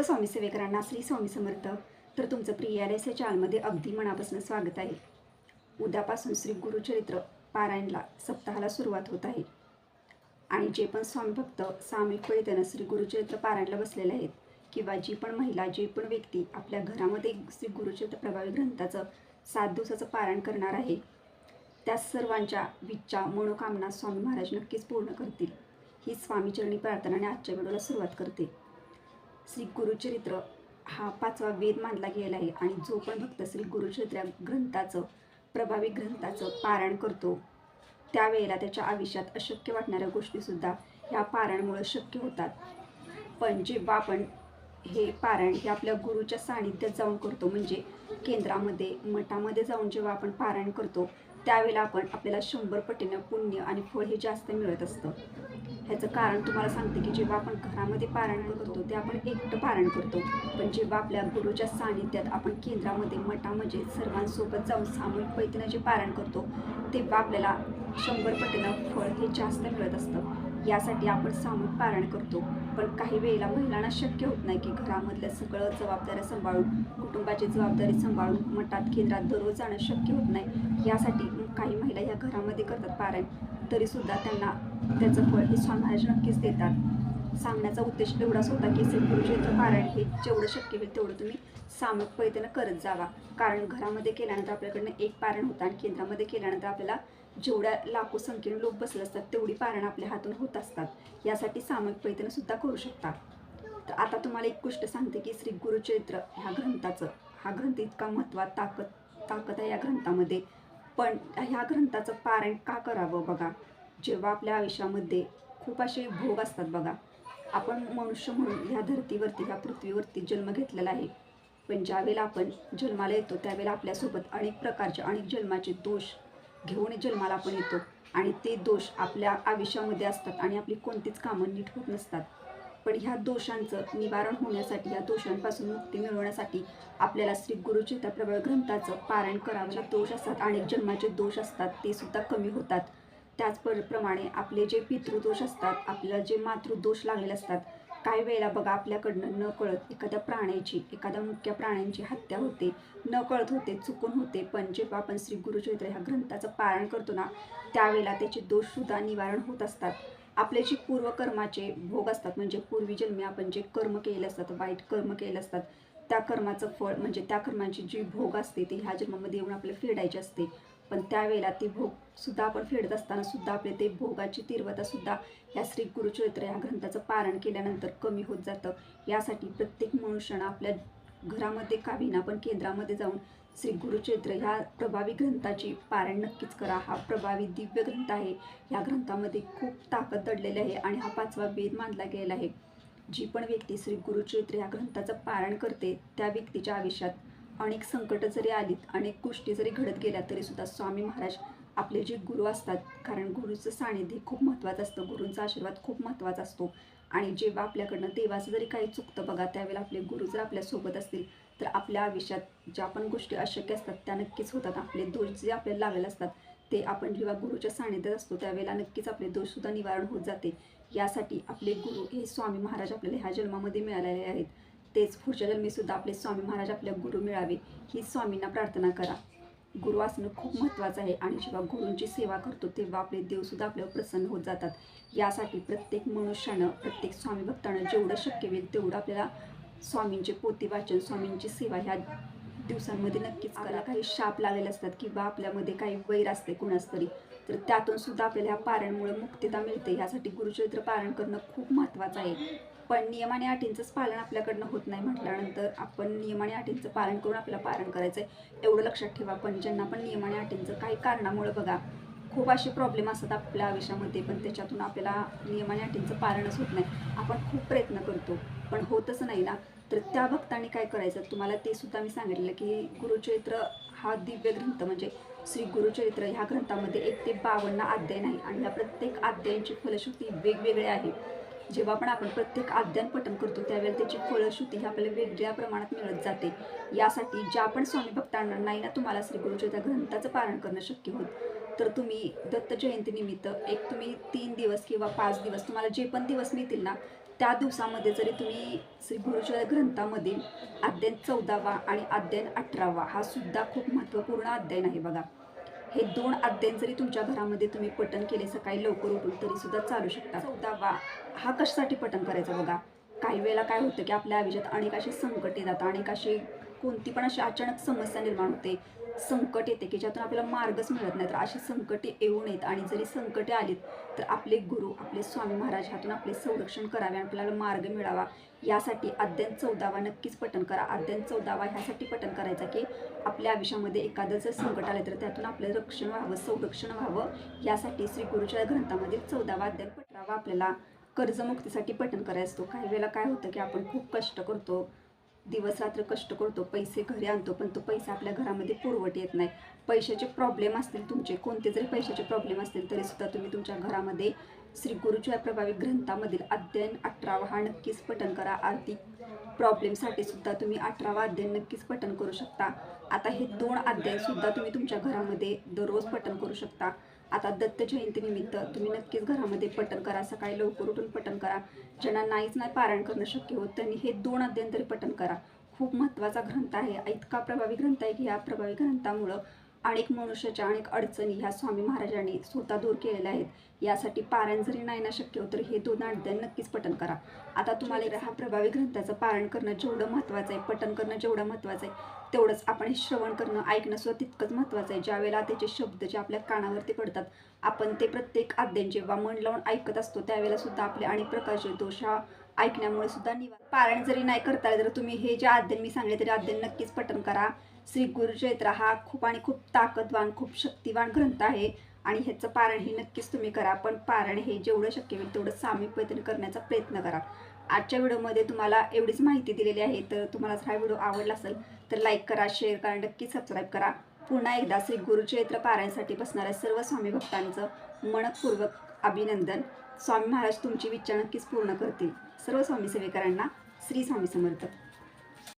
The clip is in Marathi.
सर्व स्वामी सेवेकरांना श्री स्वामी समर्थ. तर तुमचं प्रिय आर एस या चॅनलमध्ये अगदी मनापासून स्वागत आहे. उद्यापासून श्री गुरुचरित्र पारायणला सप्ताहाला सुरुवात होत आहे. आणि जे पण स्वामी भक्त सामूहिकपणे त्यानं श्री गुरुचरित्र पारायणला बसलेले आहेत किंवा जी पण महिला जी पण व्यक्ती आपल्या घरामध्ये श्री गुरुचरित्र प्रभावी ग्रंथाचं सात दिवसाचं पारायण करणार आहे त्या सर्वांच्या विच्छा मनोकामना स्वामी महाराज नक्कीच पूर्ण करतील. ही स्वामीचरणी प्रार्थना आणि आजच्या व्हिडिओला सुरुवात करते. श्री गुरुचरित्र हा पाचवा वेद मानला गेला आहे आणि जो पण भक्त श्री गुरुचरित्र ग्रंथाचं प्रभावी ग्रंथाचं पारायण करतो त्यावेळेला त्याच्या आयुष्यात अशक्य वाटणाऱ्या गोष्टीसुद्धा ह्या पारणमुळं शक्य होतात. पण जेव्हा आपण हे पारायण हे आपल्या गुरुच्या सानिध्यात जाऊन करतो म्हणजे केंद्रामध्ये मठामध्ये जाऊन जेव्हा आपण पारायण करतो त्यावेळेला आपण आपल्याला शंभर पटीनं पुण्य आणि फळ हे जास्त मिळत असतं. ह्याचं कारण तुम्हाला सांगते की जेव्हा आपण घरामध्ये पारायण करतो ते आपण एकटं पारायण करतो. पण जेव्हा आपल्या गुरुच्या सानिध्यात आपण केंद्रामध्ये मठामध्ये सर्वांसोबत जाऊन सामूहिक पैतीनं जे पारायण करतो तेव्हा आपल्याला शंभर पटीनं फळ हे जास्त मिळत असतं. यासाठी आपण सामूहिक पारायण करतो. पण काही वेळेला महिलांना शक्य होत नाही की घरामधल्या सगळं जबाबदाऱ्या सांभाळून कुटुंबाची जबाबदारी सांभाळून मठात केंद्रात दररोज जाणं शक्य होत नाही. यासाठी काही महिला ह्या घरामध्ये करतात पारायण. तरीसुद्धा त्यांना त्याचं फळ हे स्वामी महाराज नक्कीच देतात. सांगण्याचा उद्देश एवढाच होता की श्री पारायण हे जेवढं शक्य होईल तेवढं तुम्ही सामूहिक पद्धतीनं करत जावा. कारण घरामध्ये केल्यानंतर आपल्याकडनं एक पारायण होतं आणि केंद्रामध्ये केल्यानंतर आपल्याला जेवढ्या लाखो संख्येने लोक बसले असतात तेवढी पारायण आपल्या हातून होत असतात. यासाठी सामूहिक पद्धतीनं सुद्धा करू शकता. तर आता तुम्हाला एक गोष्ट सांगते की श्री गुरुचरित्र ह्या ग्रंथाचं हा ग्रंथ इतका महत्त्वा ताकद ताकद आहे या ग्रंथामध्ये. पण ह्या ग्रंथाचं पारायण का करावं बघा? जेव्हा आपल्या आयुष्यामध्ये खूप असे भोग असतात बघा. आपण मनुष्य म्हणून ह्या धर्तीवरती ह्या पृथ्वीवरती जन्म घेतलेला आहे. पण ज्यावेळेला आपण जन्माला येतो त्यावेळेला आपल्यासोबत अनेक प्रकारचे अनेक जन्माचे दोष घेऊन जन्माला आपण येतो. आणि ते दोष आपल्या आयुष्यामध्ये असतात आणि आपली कोणतीच कामं नीट होत नसतात. पण ह्या दोषांचं निवारण होण्यासाठी ह्या दोषांपासून मुक्ती मिळवण्यासाठी आपल्याला श्री गुरुचेता प्रबळ ग्रंथाचं पारायण करावं जे दोष असतात अनेक जन्माचे दोष असतात ते सुद्धा कमी होतात. त्याचप्रमाणे आपले जे पितृदोष असतात आपल्याला जे मातृदोष लागलेले असतात काही वेळेला बघा आपल्याकडनं न कळत एखाद्या प्राण्याची एखाद्या मुख्य प्राण्यांची हत्या होते न कळत होते चुकून होते. पण जेव्हा आपण श्री गुरुचरित्र ह्या ग्रंथाचं पारायण करतो ना त्यावेळेला त्याचे दोषसुद्धा निवारण होत असतात. आपले जे पूर्वकर्माचे भोग असतात. म्हणजे पूर्वी जन्मी आपण जे कर्म केले असतात वाईट कर्म केले असतात त्या कर्माचं फळ म्हणजे त्या कर्माची जी भोग असते ती ह्या जन्मामध्ये येऊन आपल्याला फेडायची असते. पण त्यावेळेला ती भोग सुद्धा आपण फेडत असताना सुद्धा आपले ते भोगाची तीव्रता सुद्धा या श्री गुरुचरित्र या ग्रंथाचं पारण केल्यानंतर कमी होत जातं. यासाठी प्रत्येक मनुष्यानं आपल्या घरामध्ये का विना पण केंद्रामध्ये जाऊन श्री गुरुचैत्र ह्या प्रभावी ग्रंथाची पारायण नक्कीच करा. हा प्रभावी दिव्य ग्रंथ आहे. या ग्रंथामध्ये खूप ताकद दडलेली आहे आणि हा पाचवा वेद मानला गेला आहे. जी पण व्यक्ती श्री गुरुचैत्र या ग्रंथाचं पारायण करते त्या व्यक्तीच्या आयुष्यात अनेक संकटं जरी आलीत अनेक गोष्टी जरी घडत गेल्या तरीसुद्धा स्वामी महाराज आपले जे गुरु असतात कारण गुरुचं सानिध्य खूप महत्त्वाचं असतं. गुरूंचा आशीर्वाद खूप महत्त्वाचा असतो. आणि जेव्हा आपल्याकडनं देवाचं जरी काही चुकतं बघा त्यावेळेला आपले गुरु जर आपल्यासोबत असतील तर आपल्या आयुष्यात ज्या पण गोष्टी अशक्य असतात त्या नक्कीच होतात. आपले दोष जे आपल्याला लागले असतात ते आपण जेव्हा गुरुच्या सानिध्यात असतो त्यावेळेला नक्कीच आपले दोषसुद्धा निवारण होत जाते. यासाठी आपले गुरु हे स्वामी महाराज आपल्याला ह्या जन्मामध्ये मिळालेले आहेत. तेच पुढच्या जन्मीसुद्धा आपले स्वामी महाराज आपल्या गुरु मिळावे ही स्वामींना प्रार्थना करा. गुरु असणं खूप महत्त्वाचं आहे आणि जेव्हा गुरूंची सेवा करतो तेव्हा आपले देवसुद्धा आपल्यावर प्रसन्न होत जातात. यासाठी प्रत्येक मनुष्यानं प्रत्येक स्वामी भक्तानं जेवढं शक्य होईल तेवढं आपल्याला स्वामींचे पोती वाचन स्वामींची सेवा ह्या दिवसांमध्ये नक्कीच करा. काही शाप लागलेले असतात किंवा आपल्यामध्ये काही वैर असते कुणास तरी तर त्यातून सुद्धा आपल्याला ह्या पारायणमुळे मुक्तता मिळते. यासाठी गुरुचरित्र पारायण करणं खूप महत्त्वाचं आहे. पण नियम आणि अटींचंच पालन आपल्याकडनं होत नाही म्हटल्यानंतर आपण नियम आणि अटींचं पालन करून आपल्याला पारण करायचं आहे एवढं लक्षात ठेवा पण ज्यांना पण नियम आणि अटींचं काही कारणामुळे बघा खूप असे प्रॉब्लेम असतात आपल्या आयुष्यामध्ये पण त्याच्यातून आपल्याला नियम आणि अटींचं पालनच होत नाही. आपण खूप प्रयत्न करतो पण होतच नाही ना. तर त्या भक्तांनी काय करायचं? तुम्हाला ते सुद्धा मी सांगितलेलं की गुरुचरित्र हा दिव्य ग्रंथ म्हणजे श्री गुरुचरित्र ह्या ग्रंथामध्ये एक ते बावन्न अध्याय नाही आणि ह्या प्रत्येक अध्यायांची फलश्रुती वेगवेगळी आहे. जेव्हा पण आपण प्रत्येक अध्ययन पठण करतो त्यावेळेला त्याची फळश्रुती ही आपल्याला वेगळ्या प्रमाणात मिळत जाते. यासाठी ज्या पण स्वामी भक्तांना नाही ना तुम्हाला श्री गुरुचरित्र ग्रंथाचं पारण करणं शक्य होत तर तुम्ही दत्त जयंतीनिमित्त एक तुम्ही तीन दिवस किंवा पाच दिवस तुम्हाला जे पण दिवस मिळतील ना त्या दिवसामध्ये जरी तुम्ही श्री गुरुच्या ग्रंथामध्ये अध्ययन चौदावा आणि अध्ययन अठरावा हा सुद्धा खूप महत्त्वपूर्ण अध्ययन आहे बघा. हे दोन अध्ययन जरी तुमच्या घरामध्ये तुम्ही पठण केले सकाळी लवकर उठून तरी सुद्धा चालू शकता चौदावा हा कशासाठी पठण करायचं बघा? काही वेळेला काय होतं की आपल्या आयुष्यात अनेक असे संकट येतात अनेक असे कोणती पण अशी अचानक समस्या निर्माण होते. संकट येते की ज्यातून आपल्याला मार्गच मिळत नाही. तर अशी संकटे येऊ नयेत आणि जरी संकटे आलीत तर आपले गुरु आपले स्वामी महाराज ह्यातून आपले संरक्षण करावे आणि आपल्याला मार्ग मिळावा. यासाठी अध्ययन चौदावा नक्कीच पठण करा. अध्ययन चौदावा ह्यासाठी पठण करायचा की आपल्या आयुष्यामध्ये एखादं जर संकट आलं तर त्यातून आपलं रक्षण व्हावं संरक्षण व्हावं. यासाठी श्री गुरुच्या ग्रंथामधील चौदावा अध्ययन पठरावा आपल्याला कर्जमुक्तीसाठी पठण करायचं असतो. काही वेळेला काय होतं की आपण खूप कष्ट करतो. दिवसरात्र कष्ट करतो पैसे घरी आणतो पण तो पैसा आपल्या घरामध्ये पुरवठ येत नाही. पैशाचे प्रॉब्लेम असतील तुमचे कोणते जरी पैशाचे प्रॉब्लेम असतील तरीसुद्धा तुम्ही तुमच्या घरामध्ये श्री गुरुच्या प्रभावी ग्रंथामधील अध्ययन अठरावा हा नक्कीच पठण करा. आर्थिक प्रॉब्लेमसाठी सुद्धा तुम्ही अठरावा अध्ययन नक्कीच पठण करू शकता. आता हे दोन अध्यायसुद्धा तुम्ही तुमच्या घरामध्ये दररोज पठण करू शकता. आता दत्त जयंतीनिमित्त तुम्ही नक्कीच घरामध्ये पठण करा. सकाळी लवकर उठून पठण करा. ज्यांना नाहीच नाही पारायण करणं शक्य होत त्यांनी हे दोन अध्ययन तरी पठण करा. खूप महत्त्वाचा ग्रंथ आहे. इतका प्रभावी ग्रंथ आहे की या प्रभावी ग्रंथामुळं अनेक मनुष्याच्या अनेक अडचणी ह्या स्वामी महाराजांनी स्वतः दूर केलेल्या आहेत. यासाठी पारायण जरी नाही ना शक्य होतं तर हे दोन अध्ययन नक्कीच पठन करा. आता तुम्हाला हा प्रभावी ग्रंथाचं पारण करणं जेवढं महत्त्वाचं आहे पठण करणं जेवढं महत्त्वाचं आहे तेवढंच आपण हे श्रवण करणं ऐकणं सुद्धा तितकंच महत्त्वाचं आहे. ज्यावेळेला त्याचे शब्द जे आपल्या कानावरती पडतात आपण ते प्रत्येक अध्ययन जेव्हा मन लावून ऐकत असतो त्यावेळेला सुद्धा आपले अनेक प्रकारचे दोष हा ऐकण्यामुळे सुद्धा निवार पारायण जरी नाही करता जर तुम्ही हे जे अध्ययन मी सांगले तरी अध्ययन नक्कीच पठन करा. श्री गुरुचैत्र हा खूप आणि खूप ताकदवान खूप शक्तिवान ग्रंथ आहे. आणि ह्याचं पारण हे नक्कीच तुम्ही करा. पण पारण हे जेवढं शक्य होईल तेवढं सामील पद्धतीने करण्याचा प्रयत्न करा. आजच्या व्हिडिओमध्ये तुम्हाला एवढीच माहिती दिलेली आहे. तर तुम्हाला जर हा व्हिडिओ आवडला असेल तर लाईक करा शेअर करा नक्की सबस्क्राईब करा. पुन्हा एकदा श्री गुरुचरित्र पारायणसाठी बसणाऱ्या सर्व स्वामी भक्तांचं मनपूर्वक अभिनंदन. स्वामी महाराज तुमची इच्छा नक्कीच पूर्ण करतील. सर्व स्वामी सेवेकरांना श्री स्वामी समर्थ.